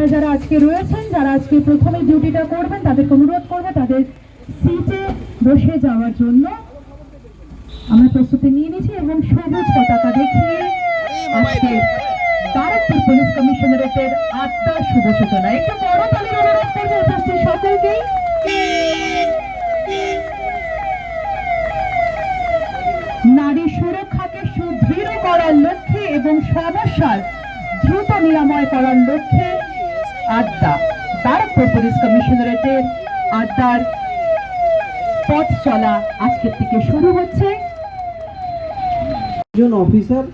যারা যারা আজকে রয়েছেন, যারা আজকে প্রথমে ডিউটিটা করবেন, তাদেরকে অনুরোধ করবে তাদের সিটে বসে যাওয়ার জন্য। আমরা প্রস্তুতি নিয়ে নিয়েছি এবং সবুজ পতাকা দেখিয়ে আজকে ব্যারাকপুর পুলিশ কমিশনারেটের আড্ডার শুভ সূচনা। একটু বড় তালির অনুরোধ করব উপস্থিত সকলকেই। নারী সুরক্ষাকে সুদৃঢ় করার লক্ষ্যে এবং সমস্যার দ্রুত নিরাময় করার লক্ষ্যে আড্ডা। ব্যারাকপুর পুলিশ কমিশনারেটের আড্ডার পথ চলা আজকের থেকে শুরু হচ্ছে। একজন অফিসার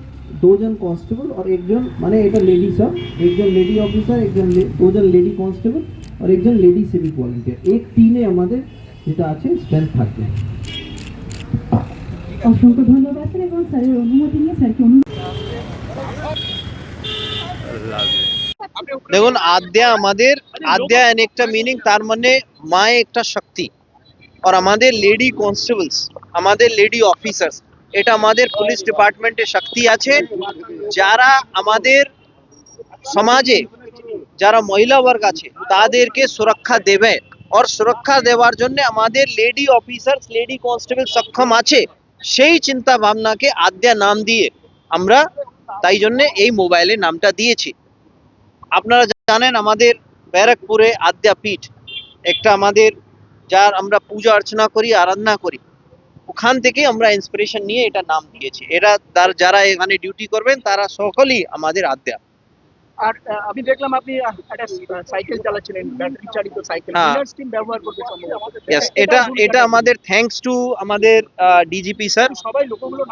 দুজন কনস্টেবল আর একজন মানে এটা লেডি সব একজন লেডি অফিসার একজন দুজন লেডি কনস্টেবল আর একজন লেডি সিভিক ভলেন্টিয়ার এক টিমে আমাদের যেটা আছে স্ট্রেংথ থাকবে। অসংখ্য ধন্যবাদ স্যার এবং স্যারের অনুমতি নিয়ে স্যারকে অনুমতি দেখুন আদ্যা আমাদের আদ্যা এন একটা মিনিং তার মানে মায়ে একটা শক্তি। আর আমাদের লেডি কনস্টেবলস আমাদের লেডি অফিসার্স এটা আমাদের পুলিশ ডিপার্টমেন্টের শক্তি আছে। যারা আমাদের সমাজে যারা মহিলা বর্গ আছে তাদেরকে সুরক্ষা দেবে। আর সুরক্ষা দেওয়ার জন্য আমাদের লেডি অফিসার্স লেডি কনস্টেবল সক্ষম আছে। সেই চিন্তা ভাবনাকে আদ্যা নাম দিয়ে আমরা তাই জন্য এই মোবাইলের নামটা দিয়েছি। আপনারা জানেন আমাদের ব্যারাকপুরে আদ্যাপীঠ একটা আমাদের যার আমরা পূজা অর্চনা করি আরাধনা করি। ওখান থেকে আমরা ইন্সপিরেশন নিয়ে এটা নাম দিয়েছি। এরা তার যারা এখানে ডিউটি করবেন তারা সকলেই আমাদের আদ্যা। আর আমি দেখলাম আপনি একটা সাইকেল চালাচ্ছিলেন ব্যাটারি চালিত সাইকেল হ্যাঁ। ব্যবহার করতে ইয়েস এটা এটা আমাদের থ্যাঙ্কস টু আমাদের ডিজিপি স্যার সবাই লোকগুলো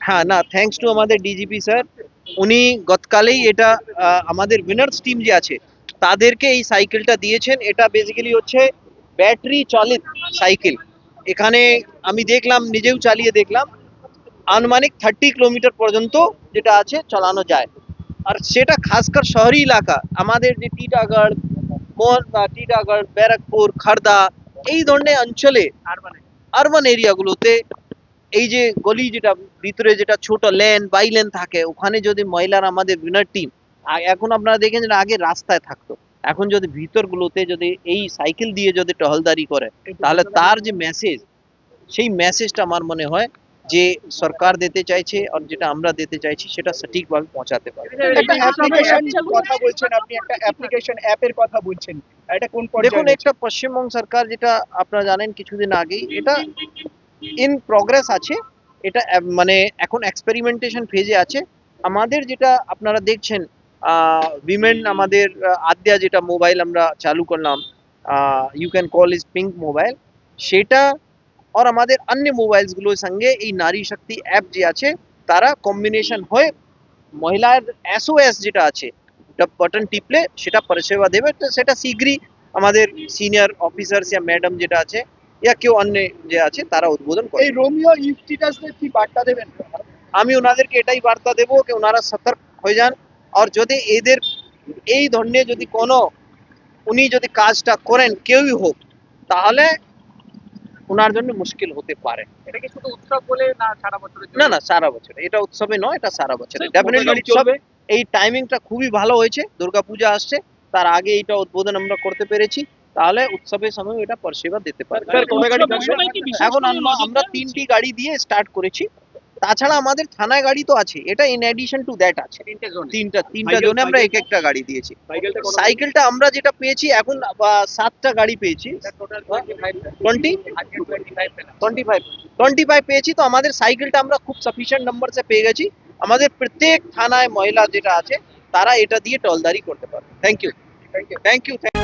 হ্যাঁ না থ্যাঙ্কস টু আমাদের ডিজিপি স্যার উনি গতকালেই এটা আমাদের উইনার্স টিম যে আছে তাদেরকে এই সাইকেলটা দিয়েছেন। এটা বেসিক্যালি হচ্ছে ব্যাটারি চালিত সাইকেল এখানে আমি দেখলাম নিজেও চালিয়ে দেখলাম আনুমানিক থার্টি কিলোমিটার পর্যন্ত যেটা আছে চালানো যায়। আর সেটা খাসকর শহরি এলাকা আমাদের যে টিটাগড় মোহন টিটাগড় ব্যারাকপুর খড়দা এই ধরনের অঞ্চলে আর আরবান এরিয়াগুলোতে এই যে গলি যেটা ভিতরে যেটা ছোট লেন বাই লেন থাকে ওখানে যদি মহিলারা আমাদের উইনার টিম এখন আপনারা দেখেন যে আগে রাস্তায় থাকতো। এখন যদি ভিতরগুলোতে যদি এই সাইকেল দিয়ে যদি টহলদারি করে তাহলে তার যে মেসেজ সেই মেসেজটা আমার মনে হয় যে সরকার দিতে চাইছে আর যেটা আমরা দিতে চাইছি সেটা সঠিকভাবে পৌঁছাতে পারবে। একটা অ্যাপ্লিকেশন কথা বলছেন আপনি একটা অ্যাপ্লিকেশন অ্যাপের কথা বলছেন। এটা কোন দেখুন একটা পশ্চিমবঙ্গ সরকার যেটা আপনারা জানেন কিছুদিন আগেই এটা ইন প্রগ্রেস আছে। এটা মানে এখন এক্সপেরিমেন্টেশন ফেজে আছে। আমাদের যেটা আপনারা দেখছেন উইমেন আমাদের আদ্যা যেটা মোবাইল আমরা চালু করলাম you can call is pink mobile সেটা আর আমাদের অন্য মোবাইলসগুলোর সঙ্গে এই নারী শক্তি অ্যাপ যে আছে, তারা কম্বিনেশন হয়ে মহিলার এসওএস যেটা আছে বাটন টিপলে সেটা পরিষেবা দেবে। তো সেটা শীঘ্রই আমাদের সিনিয়র অফিসার্স ম্যাডাম যেটা আছে ইয়া কেউ অন্য যে আছে তারা উদ্বোধন এই করবে রোমিও ইনস্টিটাসদের কি বার্তা দেবেন? আমি ওনাদেরকে এটাই বার্তা দেবো যে ওনারা সতর্ক হয়ে যান। আর যদি এদের এই ধরনের যদি কোনো উনি যদি কাজটা করেন কেউই হোক তাহলে ওনার জন্য মুশকিল হতে পারে। এটা কি শুধু উৎসব বলে না সারা বছরের না না সারা বছর। এটা উৎসবে নয় এটা সারা বছর। স্যার, ডেফিনেটলি চলবে? এই টাইমিংটা খুবই ভালো হয়েছে। দুর্গাপূজা আসছে তার আগে এইটা উদ্বোধন আমরা করতে পেরেছি। তাহলে উৎসবের সময় এটা পরিষেবা দিতে পারবে। কি এখন আমরা তিনটি গাড়ি দিয়ে স্টার্ট করেছি। তাছাড়া আমাদের থানায় গাড়ি তো আছে। এটা ইন অ্যাডিশন টু দ্যাট আছে। তিনটা তিনটা জোনে আমরা এক একটা গাড়ি দিয়েছি। সাইকেলটা আমরা যেটা পেয়েছি এখন সাতটা গাড়ি পেয়েছি। টোয়েন্টি আজকে 25 পেলাম টোয়েন্টি ফাইভ টোয়েন্টি ফাইভ পেয়েছি তো আমাদের সাইকেলটা আমরা খুব সাফিসিয়েন্ট নাম্বার সে পেয়ে গেছি। আমাদের প্রত্যেক থানায় মহিলা যেটা আছে তারা এটা দিয়ে টলদারি করতে পারবে। Thank you thank you thank you